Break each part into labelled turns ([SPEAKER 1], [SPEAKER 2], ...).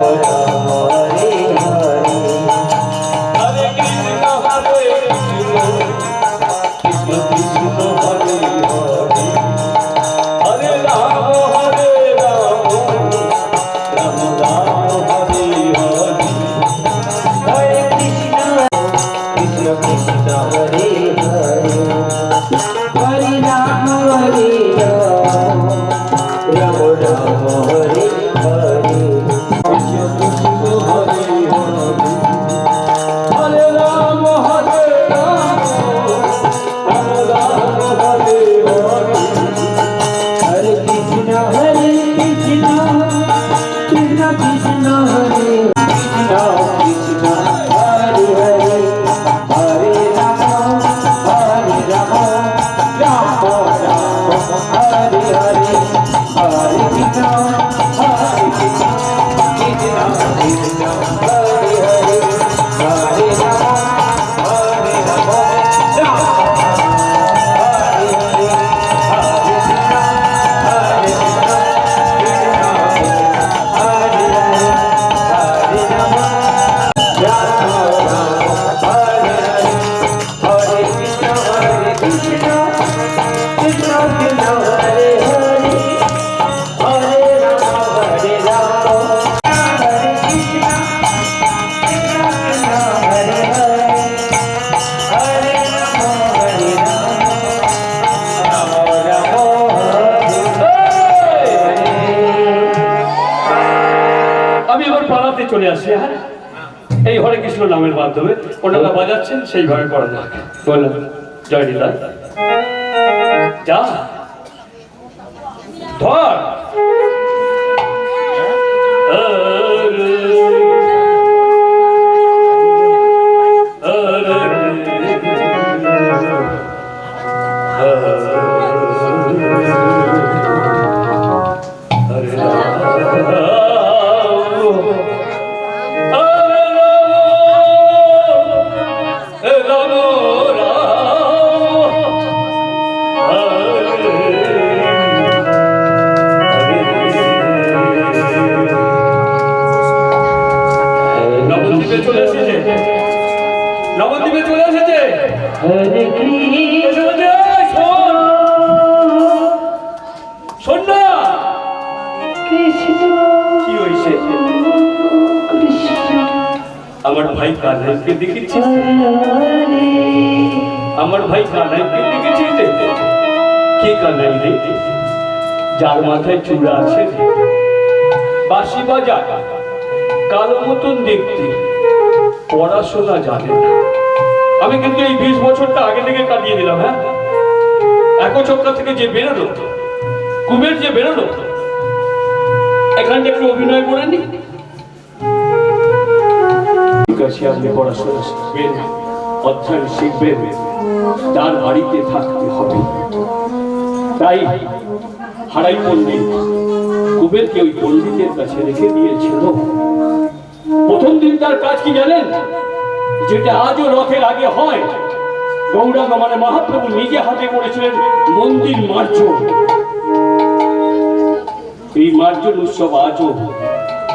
[SPEAKER 1] হরে চলে আসি হ্যাঁ? এই হরে কৃষ্ণ নামের মাধ্যমে। ওনারা বাজাচ্ছেন সেইভাবে করা যাক। বললাম জয় লীলা। যা। ধর। নবদ্বীপে চলে এসেছে। নবদ্বীপে চলে এসেছে।
[SPEAKER 2] হরে
[SPEAKER 1] এসে বলছে, "এই শোন। শোন না।
[SPEAKER 2] কৃষ্ণ
[SPEAKER 1] কি হয়েছে? আমার ভাই কানাইকে দেখেছিস?
[SPEAKER 2] হরে
[SPEAKER 1] আমার ভাই কানাইকে দেখেছিস? রে? কে কানাই রে? যার মাথায় চূড়া আছে? বাঁশি বাজা কালো মতন দেখতে। পড়াশোনা জানে না। আমি কিন্তু এই বিশ বছরটা আগে থেকে কাটিয়ে দিলাম হ্যাঁ? একচক্রা থেকে যে বেরোলো, কুবের যে বেরোলো এখানটা একটু অভিনয় করে নি। ঠিক আছে, আপনি পড়াশোনা শিখবেন, অধ্যয়ন শিখবেন, তার বাড়িতে থাকতে হবে। তাই হারাই পণ্ডিত কুবেরকে ওই পণ্ডিতের কাছে রেখে দিয়েছিল। প্রথম দিন তার কাজ কি জানেন? যেটা আজও রথের আগে হয়। গৌরাঙ্গ মানে মহাপ্রভু নিজে হাতে করেছিলেন মন্দির মার্জন। এই মার্জন উৎসব আজও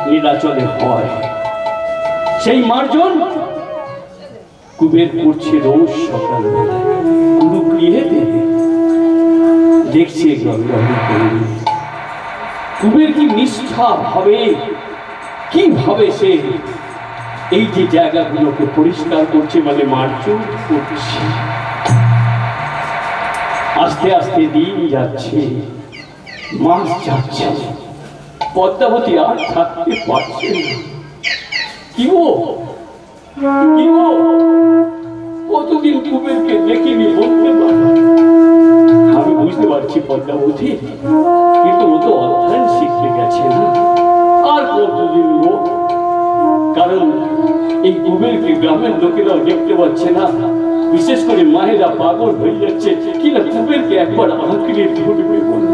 [SPEAKER 1] নীলাচলে হয়। সেই মার্জন কুবের করছে রোজ সকালবেলা গুরু গৃহেতে দেখছে দেবী। কুবের কি নিষ্ঠা ভাবে কি ভাবে সে এই যে জায়গাগুলোকে পরিষ্কার করছে মানে মার্জন করছে? আস্তে আস্তে দিন যাচ্ছে, মাস যাচ্ছে। পদ্মাবতী আর থাকতে পারছে না। কি গো? কি গো? কতদিন কুবেরকে দেখিনি বলতে পারো আমি বুঝতে পারছি পদ্মাবতী, কিন্তু ও তো অধ্যয়ন শিখতে গেছে না। আর কতদিন কারণ এই কুবেরকে গ্রামের লোকেরাও দেখতে পাচ্ছে না। বিশেষ করে মায়েরা পাগল হয়ে যাচ্ছে, কিনা কুবেরকে একবার আঁকড়ে ধরবে বলে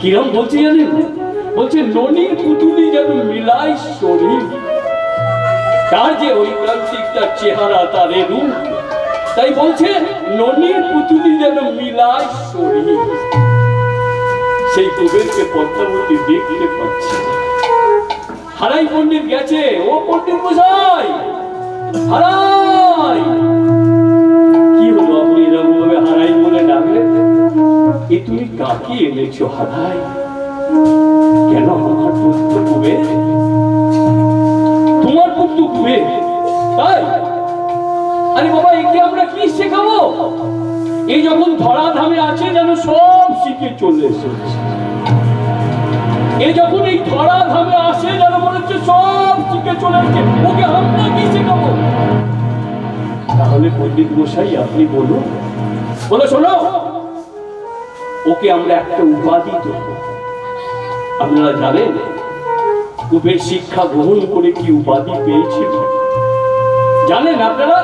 [SPEAKER 1] কিরম বলছি জানেন? বলছে, ননির পুতুলি যেন মিলাই শরীর। তার যে ঐকান্তিক তার চেহারা, তার রূপ। তাই বলছে, ননির পুতুলি যেন মিলাই শরীর। সেই কুবেরকে পদ্মাবতী দেখতে পাচ্ছে হারাই পণ্ডিত গেছে। ও পণ্ডিত মশাই! হারাই! কি হলো আপনি হারাই বলে ডাকলেন? এ তুমি কাকে এনেছো হারাই? কেন আমার পুত্র তোমার পুত্র তাই? আরে বাবা, একে আমরা কি শেখাবো? এই যখন ধরা ধামে আছে যেন সব শিখে চলে এসেছে। এ যখন এই ধরা ধামে আসে, যেন মনে হচ্ছে সব শিখে চলে এসেছে। ওকে আমরা কি শেখাবো? তাহলে পণ্ডিত মশাই, আপনি বলুন। বলো, শোনো। ওকে আমরা একটা উপাধি দেব। আপনারা জানেন, কুবের শিক্ষা গ্রহণ করে কি উপাধি পেয়েছিল? জানেন আপনারা?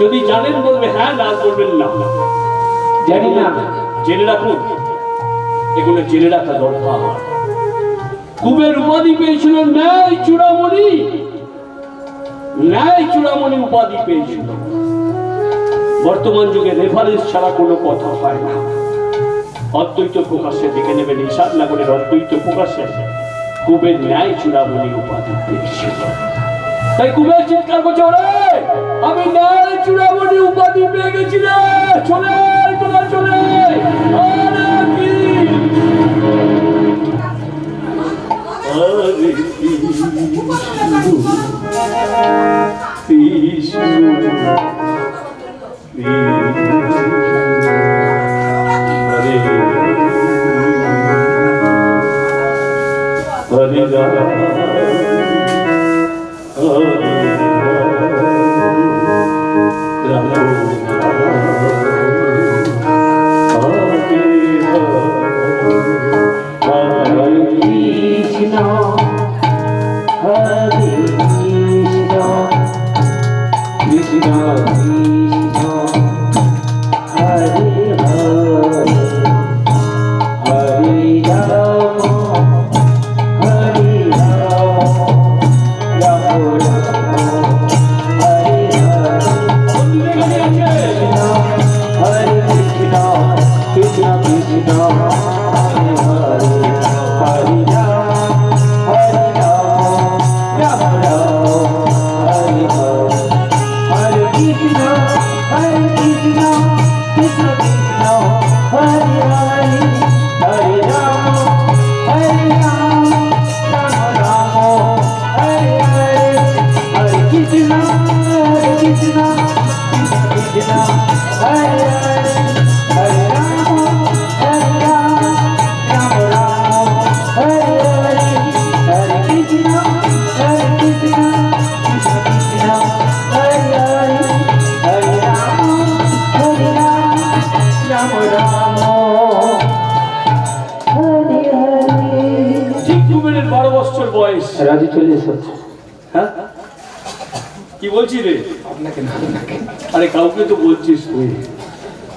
[SPEAKER 1] যদি জানেন বলবে হ্যাঁ না বলবেন না।
[SPEAKER 2] জানি না।
[SPEAKER 1] জেনে রাখুন, এগুলো জেনে রাখা দরকার। কুবের উপাধি পেয়েছিল ন্যায় চূড়ামণি। ন্যায় চূড়ামণি উপাধি পেয়েছিল। বর্তমান যুগে রেফারেন্স ছাড়া কোনো কথা হয় না। অদ্বৈত প্রকাশে দেখে নেবেন ঈশান নাগরের অদ্বৈত প্রকাশে কুবের ন্যায় চূড়ামণি উপাধি পেয়েছিল। তাই কুবের চিৎকার করছে ওরে আমি ন্যায় চূড়ামণি উপাধি পেয়ে গেছি রে চলে চলে আয়। আরে কি? আরে কৃষ্ণ,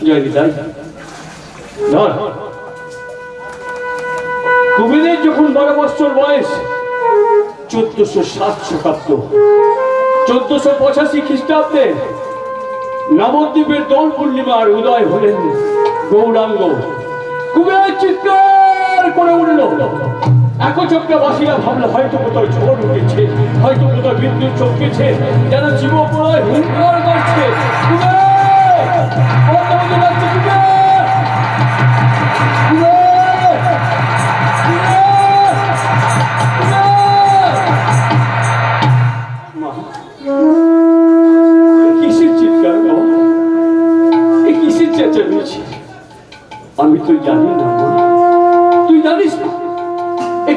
[SPEAKER 1] জয় তাই ধর কুবেরের যখন বারো বছর বয়স, চোদ্দশো সাত শতাব্দ, চোদ্দশো পঁচাশি খ্রিস্টাব্দে নবদ্বীপের দোল পূর্ণিমার উদয় হলেন গৌরাঙ্গ। কুবের চিৎকার করে উঠল। একচক্রা বাসীরা ভাবলো, হয়তো কোথাও ঝড় উঠেছে, হয়তো কোথাও বিদ্যুৎ চমকেছে, যেন জীব প্রলয় হুঙ্কার করছে। কুবের!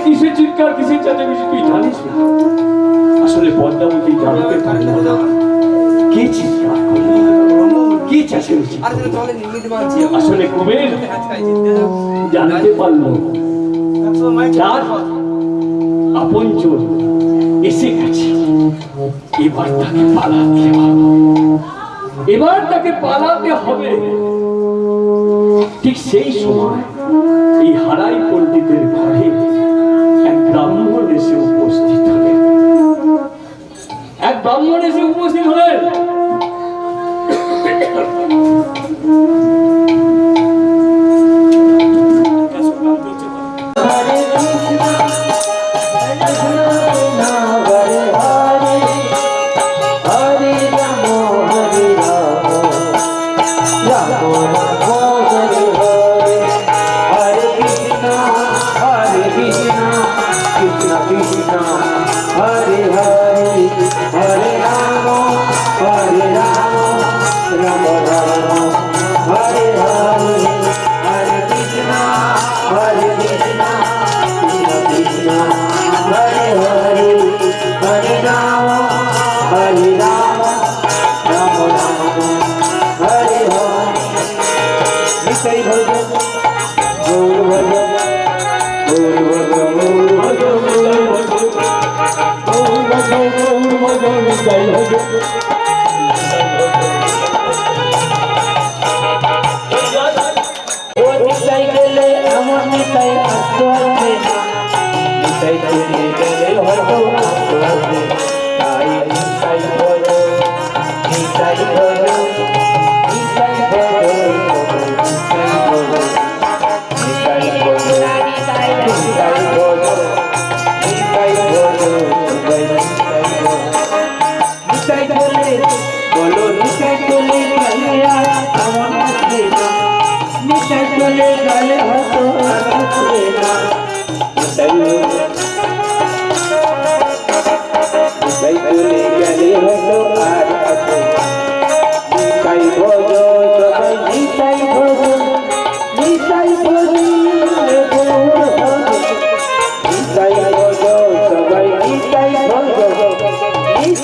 [SPEAKER 1] কিসের চিৎকার কিসের চেঁচামেচি তুই জানিস না। আসলে পদ্মাবতী জানতে পারল না। কে চিৎকার করল? কে চেঁচামেচি আসলে কুবের জানতে পারল। এসে গেছে। এবার তাকে পালাতে হবে। এবার তাকে পালাতে হবে। ঠিক সেই সময় এই হারাই পণ্ডিতের ব্রাহ্মণ এসে উপস্থিত হলেন।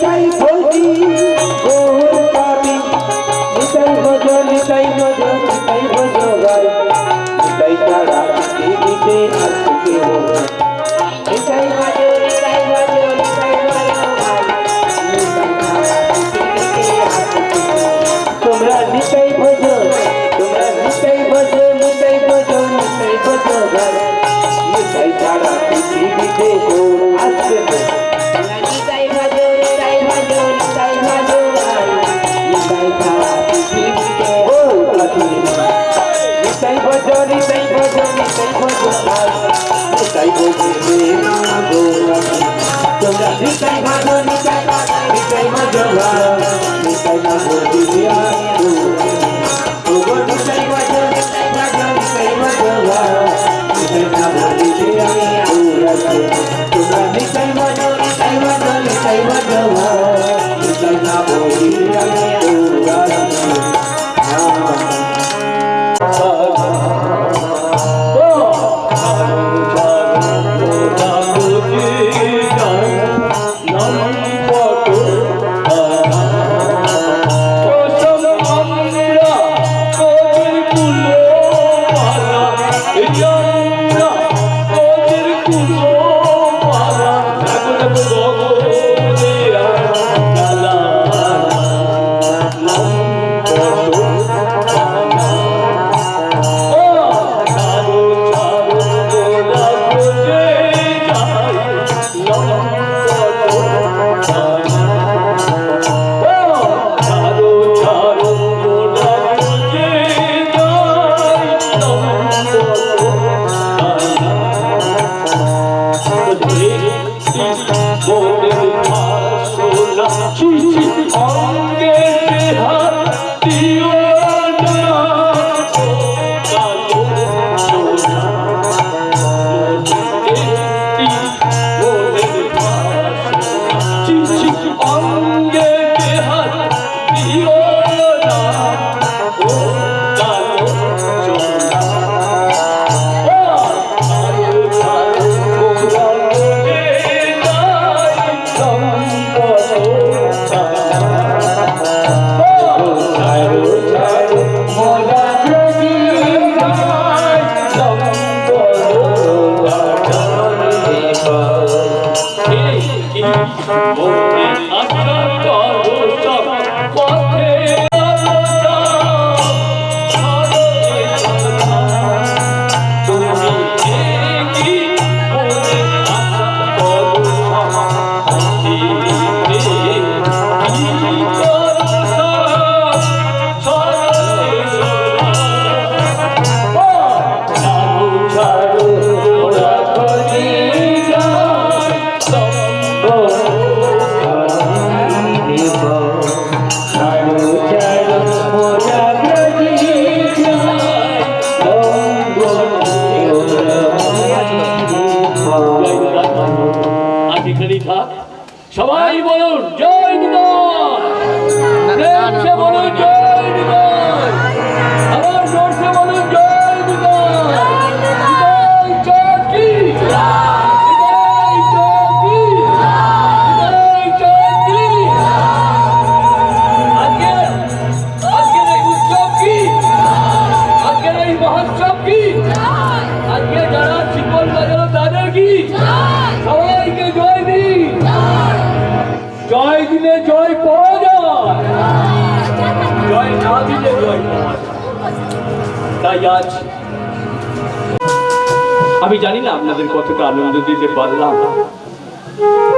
[SPEAKER 1] তাই বলছি বুঝিয়া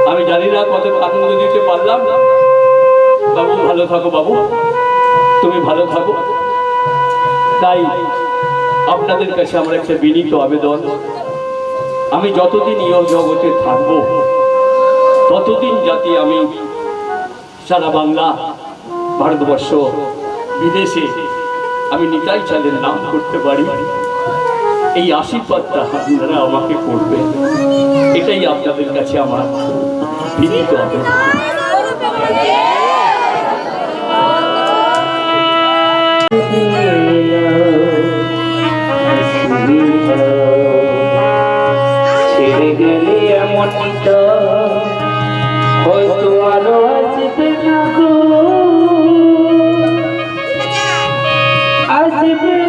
[SPEAKER 1] আমি জানি না কতটা আনন্দ দিতে পারলাম। বাবু, ভালো থাকো বাবু। তুমি ভালো থাকো। তাই আপনাদের কাছে আমার একটা বিনীত আবেদন। আমি যতদিন ইহ জগতে থাকব, ততদিন যাতে আমি সারা বাংলা, ভারতবর্ষ, বিদেশে আমি নিতাই চাঁদের নাম করতে পারি। এই আশীর্বাদটা আপনারা আমাকে করবেন। এটাই আপনাদের কাছে আমার আবেদন
[SPEAKER 3] ছেড়ে গেলে এমনটা হয়তো আরও আসবে না গো আসবে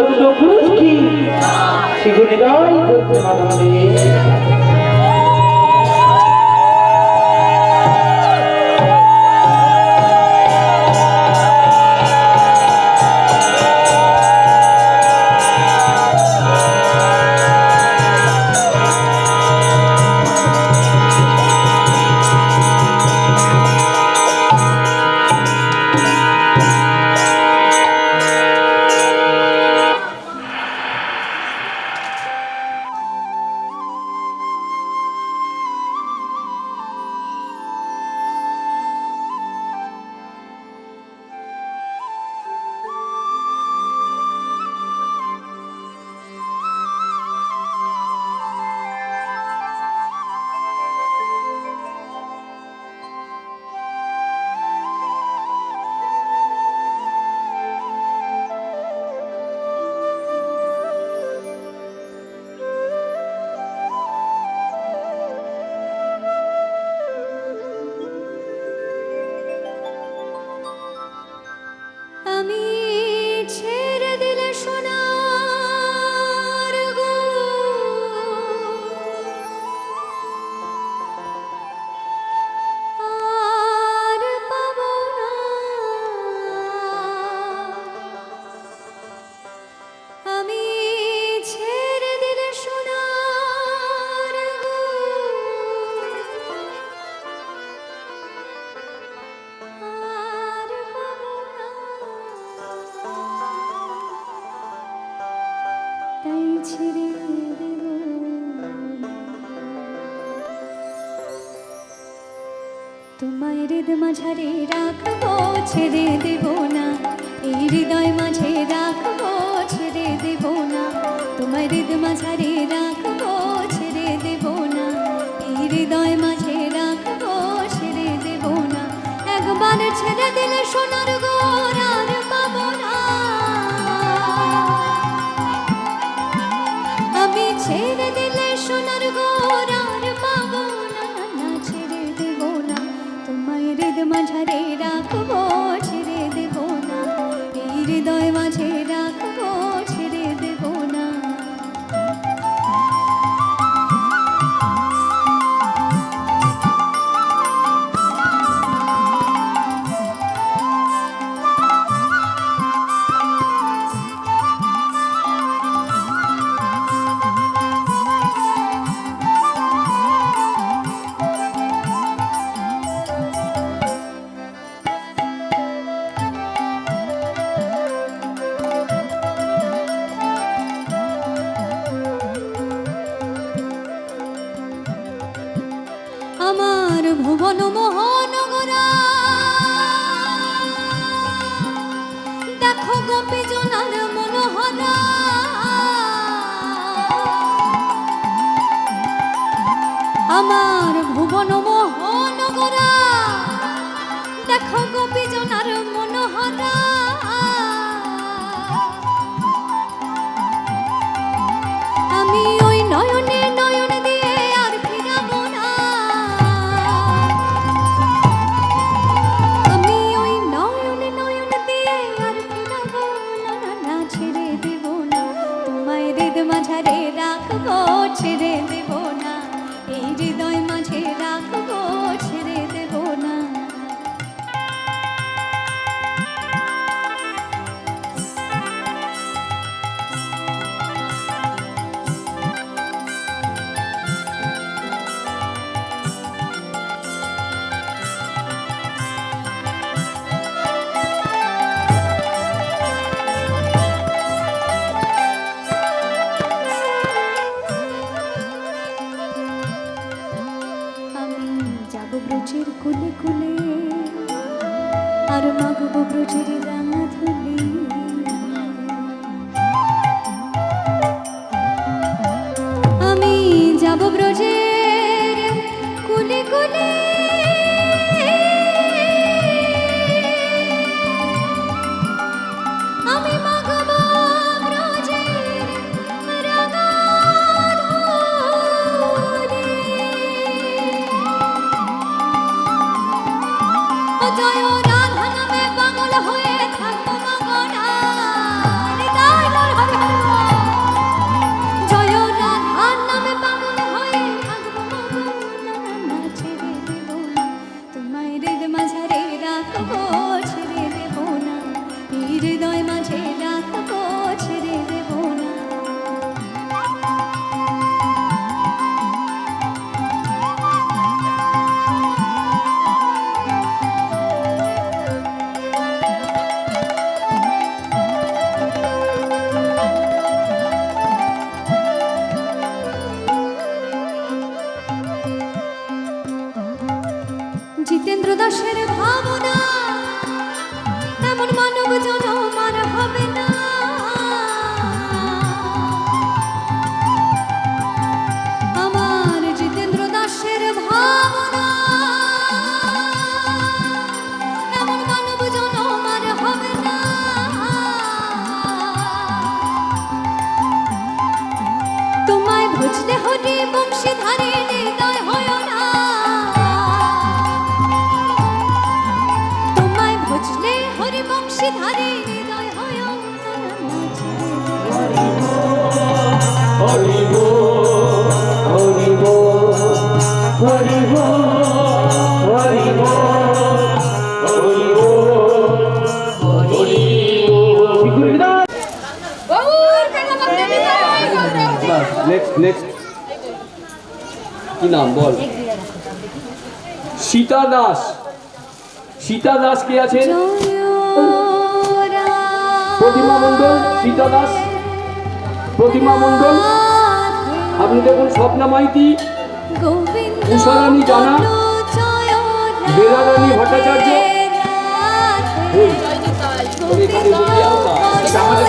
[SPEAKER 4] চরণ বুঝ কি শিগুনি রায় করতে মাধবী হৃদ মাঝারে রাখব, ছেড়ে দেব না। এই হৃদয় মাঝে রাখব, ছেড়ে দেব না। তোমায় হৃদ মাঝারে রাখব, ছেড়ে দেব না। এই হৃদয় মাঝে রাখব, ছেড়ে দেব না। একবার ছেড়ে দিলে সোনার গোর আমি ছেড়ে দেখো
[SPEAKER 1] নেক্সট নেক্সট কি নাম বল। সীতা দাস। সীতা দাস কে আছেন? প্রতিমা মণ্ডল সীতা দাস। প্রতিমা মণ্ডল আপনি দেখুন স্বপ্না মাইতি উষারানী জানা বেলারানী ভট্টাচার্য। আমাদের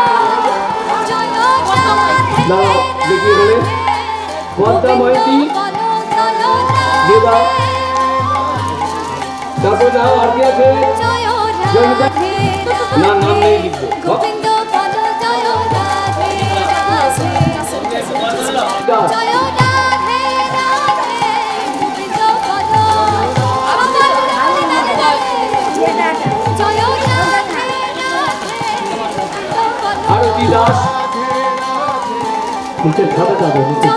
[SPEAKER 1] না দেখি এখানে পদ্মা ময়টি বেদা তারপর যাও, আর কি আছে? না, নাম নেই লিখব। আরতি
[SPEAKER 4] নিচে ধাপে যাবে নিচে।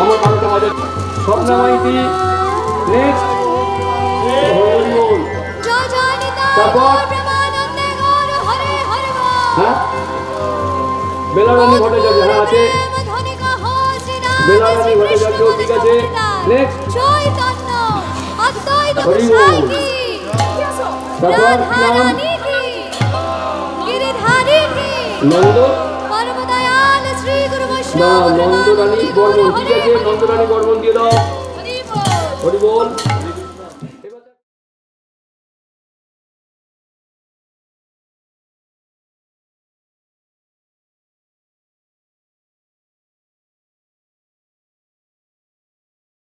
[SPEAKER 1] আমার বাংলা
[SPEAKER 5] আমাদের স্বপ্নমাইতি নেক্সট।
[SPEAKER 1] তারপর? হ্যাঁ? বেলারানী ভট্টাচার্য হ্যাঁ আছে। বেলারানী ভট্টাচার্য ঠিক আছে।
[SPEAKER 5] নেক্সট
[SPEAKER 1] হরি বল। তারপর নাম? নন্দরানী বর্মন ঠিক আছে, নন্দরানী বর্মন দিয়ে দাও। হরি বল।